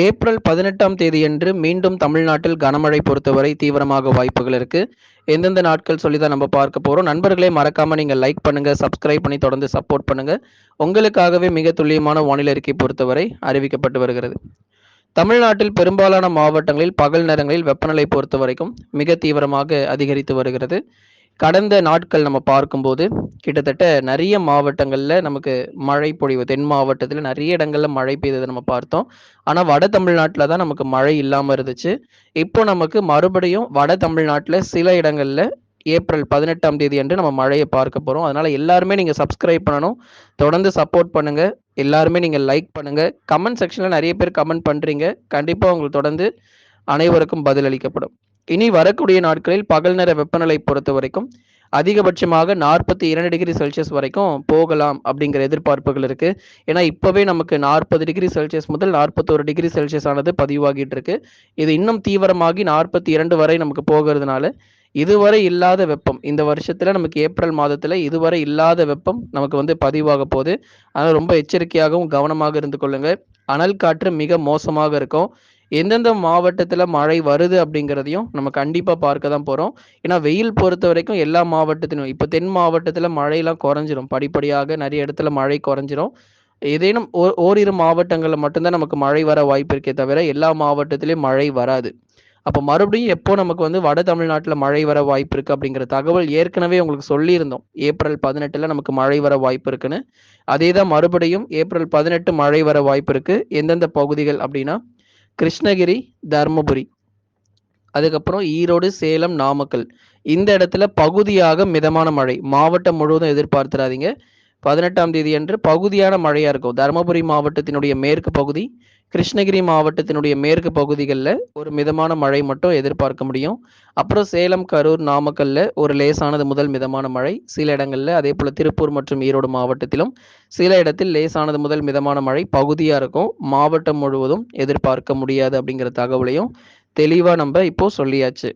April பதினெட்டாம் தேதியன்று மீண்டும் தமிழ்நாட்டில் கனமழை பொறுத்தவரை தீவிரமாக வாய்ப்புகள் இருக்கு. எந்தெந்த நாட்கள் சொல்லி தான் நம்ம பார்க்க போறோம். நண்பர்களே மறக்காம நீங்க லைக் பண்ணுங்க சப்ஸ்கிரைப் பண்ணி தொடர்ந்து சப்போர்ட் பண்ணுங்க. உங்களுக்காகவே மிக துல்லியமான வானிலை அறிக்கை பொறுத்தவரை அறிவிக்கப்பட்டு வருகிறது. தமிழ்நாட்டில் பெரும்பாலான மாவட்டங்களில் பகல் நேரங்களில் வெப்பநிலை பொறுத்த வரைக்கும் மிக தீவிரமாக அதிகரித்து வருகிறது. கடந்த நாட்கள் நம்ம பார்க்கும்போது கிட்டத்தட்ட நிறைய மாவட்டங்களில் நமக்கு மழை பொழிவு தென் மாவட்டத்தில் நிறைய இடங்களில் மழை பெய்ததை நம்ம பார்த்தோம். ஆனால் வட தமிழ்நாட்டில் தான் நமக்கு மழை இல்லாமல் இருந்துச்சு. இப்போ நமக்கு மறுபடியும் வட தமிழ்நாட்டில் சில இடங்களில் ஏப்ரல் பதினெட்டாம் தேதி அன்று நம்ம மழையை பார்க்க போகிறோம் அதனால் எல்லாருமே நீங்கள் சப்ஸ்கிரைப் பண்ணணும். தொடர்ந்து சப்போர்ட் பண்ணுங்கள் எல்லாருமே நீங்கள் லைக் பண்ணுங்கள் கமெண்ட் செக்ஷனில் நிறைய பேர் கமெண்ட் பண்ணுறீங்க கண்டிப்பாக உங்களுக்கு தொடர்ந்து அனைவருக்கும் பதில் அளிக்கப்படும். இனி வரக்கூடிய நாட்களில் பகல் நேர வெப்பநிலை பொறுத்த வரைக்கும் அதிகபட்சமாக நாற்பத்தி இரண்டு டிகிரி செல்சியஸ் வரைக்கும் போகலாம் அப்படிங்கிற எதிர்பார்ப்புகள் இருக்கு. ஏன்னா இப்போவே நமக்கு நாற்பது டிகிரி செல்சியஸ் முதல் நாற்பத்தோரு டிகிரி செல்சியஸ் ஆனது பதிவாகிட்டு இருக்கு. இது இன்னும் தீவிரமாகி நாற்பத்தி இரண்டு வரை நமக்கு போகிறதுனால இதுவரை இல்லாத வெப்பம் இந்த வருஷத்துல நமக்கு ஏப்ரல் மாதத்துல இதுவரை இல்லாத வெப்பம் நமக்கு வந்து பதிவாக போகுது. அதனால் ரொம்ப எச்சரிக்கையாகவும் கவனமாக இருந்து கொள்ளுங்க. அனல் காற்று மிக மோசமாக இருக்கும். எந்தெந்த மாவட்டத்தில் மழை வருது அப்படிங்கிறதையும் நம்ம கண்டிப்பாக பார்க்க தான் போகிறோம் ஏன்னா வெயில் பொறுத்த வரைக்கும் எல்லா மாவட்டத்திலும் இப்போ தென் மாவட்டத்தில் மழையெல்லாம் குறைஞ்சிரும். படிப்படியாக நிறைய இடத்துல மழை குறைஞ்சிரும். ஏதேனும் ஓ ஓரிரு மாவட்டங்களில் மட்டும்தான் நமக்கு மழை வர வாய்ப்பு இருக்கே தவிர எல்லா மாவட்டத்திலையும் மழை வராது. அப்போ மறுபடியும் எப்போ நமக்கு வந்து வட தமிழ்நாட்டில் மழை வர வாய்ப்பு இருக்குது அப்படிங்கிற தகவல் ஏற்கனவே உங்களுக்கு சொல்லியிருந்தோம். ஏப்ரல் பதினெட்டில் நமக்கு மழை வர வாய்ப்பு இருக்குன்னு. அதே தான் மறுபடியும் ஏப்ரல் பதினெட்டு மழை வர வாய்ப்பு இருக்குது எந்தெந்த பகுதிகள் அப்படின்னா கிருஷ்ணகிரி தருமபுரி. அதுக்கப்புறம் ஈரோடு சேலம் நாமக்கல். இந்த இடத்துல பகுதியாக மிதமான மழை. மாவட்டம் முழுவதும் எதிர்பார்த்துறாதீங்க பதினெட்டாம் தேதி அன்று பகுதியான மழையா இருக்கும். தருமபுரி மாவட்டத்தினுடைய மேற்கு பகுதி கிருஷ்ணகிரி மாவட்டத்தினுடைய மேற்கு பகுதிகளில் ஒரு மிதமான மழை மட்டும் எதிர்பார்க்க முடியும். அப்புறம் சேலம் கரூர் நாமக்கல்ல ஒரு லேசானது முதல் மிதமான மழை. சில இடங்களில் அதே போல் திருப்பூர் மற்றும் ஈரோடு மாவட்டத்திலும் சில இடத்தில் லேசானது முதல் மிதமான மழை பகுதியாக இருக்கும். மாவட்டம் முழுவதும் எதிர்பார்க்க முடியாது அப்படிங்கிற தகவலையும் தெளிவாக நம்ம இப்போ சொல்லியாச்சு.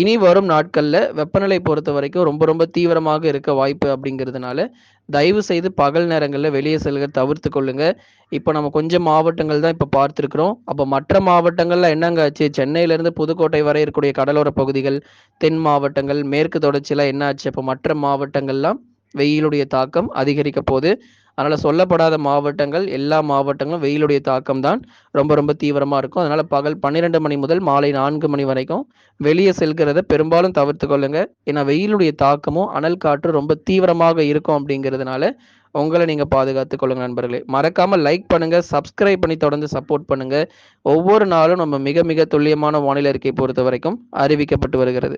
இனி வரும் நாட்களில் வெப்பநிலை பொறுத்த வரைக்கும் ரொம்ப ரொம்ப தீவிரமாக இருக்க வாய்ப்பு அப்படிங்கிறதுனால தயவு செய்து பகல் நேரங்களில் வெளியே செல்க தவிர்த்து கொள்ளுங்க. இப்போ நம்ம கொஞ்சம் மாவட்டங்கள் தான் இப்போ பார்த்துருக்குறோம். அப்போ மற்ற மாவட்டங்கள்ல என்னங்க ஆச்சு? சென்னையிலேருந்து புதுக்கோட்டை வரை இருக்கக்கூடிய கடலோர பகுதிகள் தென் மாவட்டங்கள் மேற்கு தொடர்ச்சியெல்லாம் என்ன ஆச்சு? அப்போ மற்ற மாவட்டங்கள்லாம் வெயிலுடைய தாக்கம் அதிகரிக்க போகுது. அதனால் சொல்லப்படாத மாவட்டங்கள் எல்லா மாவட்டங்களும் வெயிலுடைய தாக்கம் தான் ரொம்ப ரொம்ப தீவிரமாக இருக்கும். அதனால் பகல் பன்னிரெண்டு மணி முதல் மாலை நான்கு மணி வரைக்கும் வெளியே செல்கிறத பெரும்பாலும் தவிர்த்து கொள்ளுங்க. ஏன்னா வெயிலுடைய தாக்கமும் அனல் காற்று ரொம்ப தீவிரமாக இருக்கும் அப்படிங்கிறதுனால உங்களை நீங்கள் பாதுகாத்து கொள்ளுங்க நண்பர்களே. மறக்காமல் லைக் பண்ணுங்கள் சப்ஸ்கிரைப் பண்ணி தொடர்ந்து சப்போர்ட் பண்ணுங்கள் ஒவ்வொரு நாளும் நம்ம மிக மிக துல்லியமான வானிலை அறிக்கை பொறுத்த வரைக்கும் அறிவிக்கப்பட்டு வருகிறது.